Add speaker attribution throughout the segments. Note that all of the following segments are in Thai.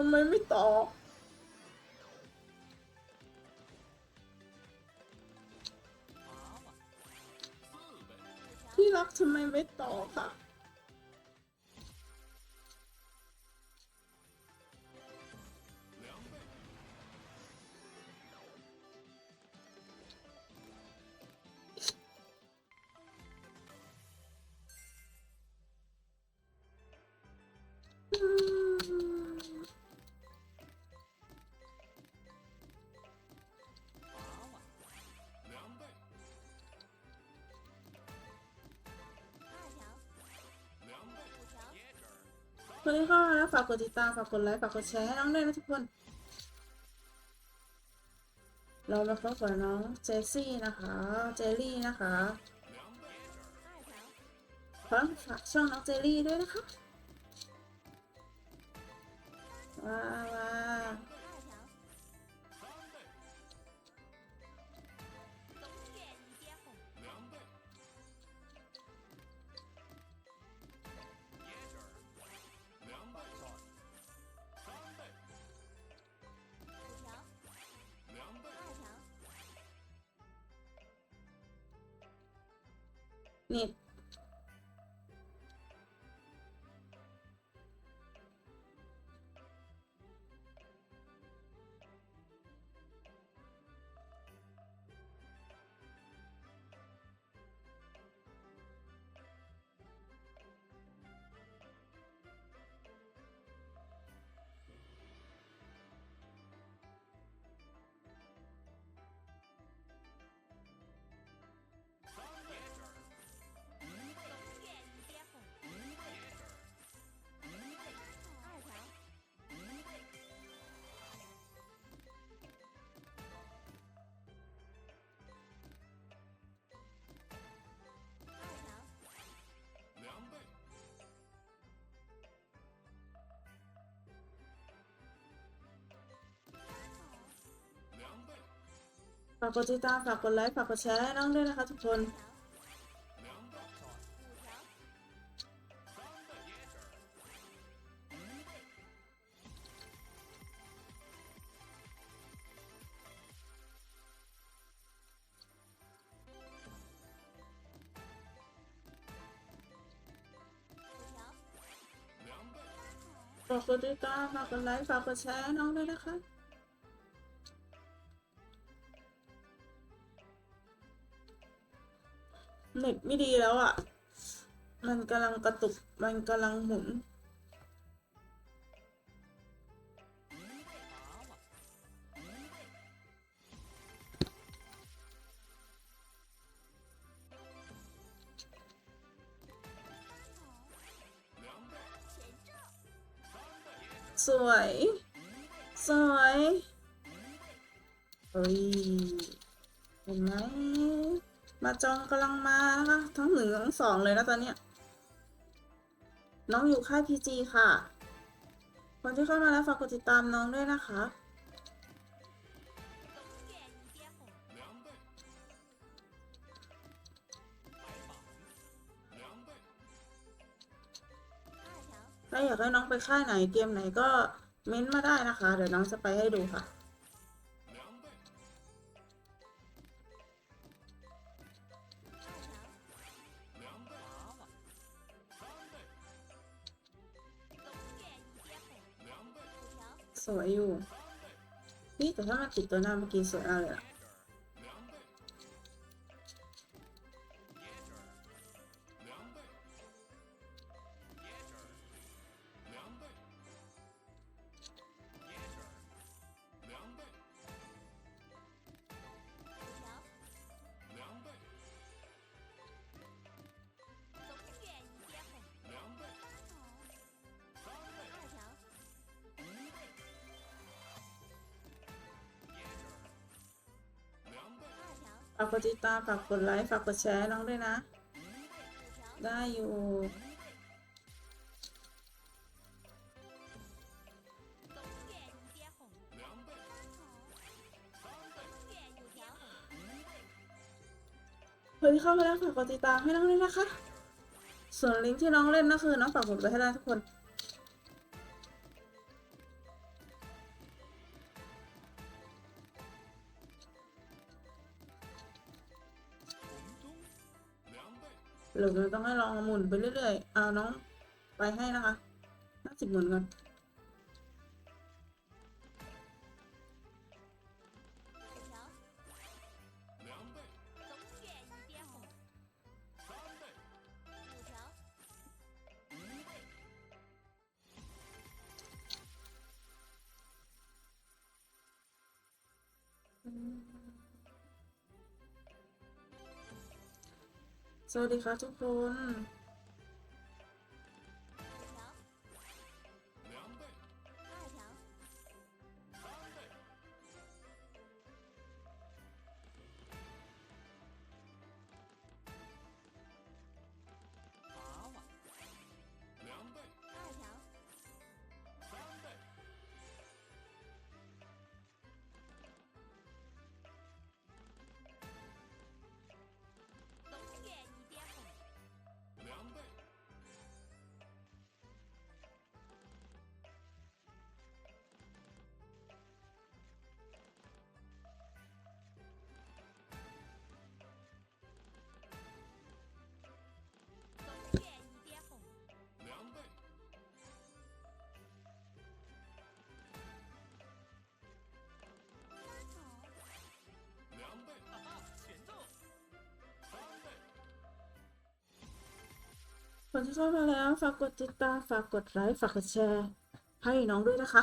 Speaker 1: ทำไมไม่ตอบที่รักทำไมไม่ตอบค่ะ คนที่เข้ามาแล้วฝากกดติดตามฝากกดไลค์ฝากกดแชร์ให้น้องด้วยนะทุกคน เรามาพบกับน้องเจสซี่นะคะ เจลลี่นะคะขอฝากช่องน้องเจลลี่ด้วยนะคะ ว้าว ว้ ฝากกดติดตาม ฝากกดไลค์ ฝากกดแชร์ให้น้องด้วยนะคะทุกคนฝากกดติดตามฝากกดไลค์ ฝากกดแชร์น้องด้วยนะคะ เน็ตไม่ดีแล้วอะ มันกำลังกระตุก มันกำลังหมุน สวย สวยเฮ้ยเห็นไหม มาจองกำลังมานะทั้งหนึ่งทั้งสองเลยนะตอนเนี้ยน้องอยู่ค่ายพีจีค่ะ คนที่เข้ามาแล้วฝากกดติดตามน้องด้วยนะคะ ถ้าอยากให้น้องไปค่ายไหนเกมไหนก็เม้นมาได้นะคะ เดี๋ยวน้องจะไปให้ดูค่ะ สวยอยู่ นี่แต่ถ้ามันติดตัวหน้าเมื่อกี้สวยมากเลยอะ ฝากกดติดตามฝากกดไลค์ฝากกดแชร์น้องด้วยนะ ได้อยู่คนที่เข้ามาแล้วฝากกดติดตามให้น้องด้วยนะคะ ส่วนลิงก์ที่น้องเล่นก็คือน้องฝากกดไว้ให้ได้ทุกคน หรือเราต้องให้ลองหมุนไปเรื่อยๆเอาน้องไปให้นะคะห้าสิบหมุนก่อน
Speaker 2: 五
Speaker 1: สวัสดีครับทุกคน คนที่เข้ามาแล้ว ฝากกดติดตาม ฝากกดไลค์ ฝากกดแชร์ ให้น้องด้วยนะคะ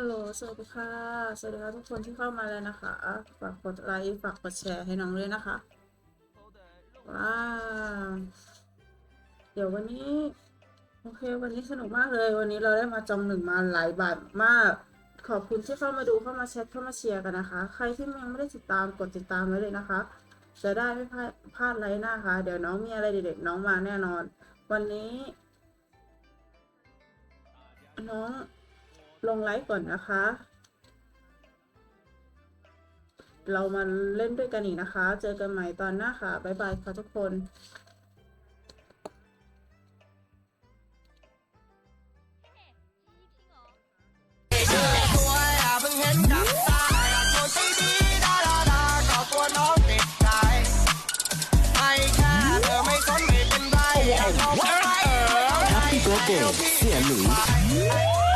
Speaker 1: ฮัลโหล สวัสดีค่ะ สวัสดีค่ะทุกคนที่เข้ามาแล้วนะคะ ฝากกดไลค์ ฝากกดแชร์ให้น้องด้วยนะคะ ว้าว เดี๋ยววันนี้ โอเค วันนี้สนุกมากเลย วันนี้เราได้มาจองหนึ่งมาหลายบาทมาก ขอบคุณที่เข้ามาดู เข้ามาแชท เข้ามาเชียร์กันนะคะ ใครที่ยังไม่ได้ติดตาม กดติดตามไว้เลยนะคะ จะได้ไม่พลาดพลาดไลฟ์หน้าค่ะ เดี๋ยวน้องมีอะไรเด็ดๆน้องมาแน่นอน วันนี้ น้อง ลงไลฟ์ก่อนนะคะ
Speaker 3: เรามาเล่นด้วยกันอีกนะคะ เจอกันใหม่ตอนหน้าค่ะ บ๊ายบายค่ะทุกคน
Speaker 4: เสียหลุ
Speaker 5: ย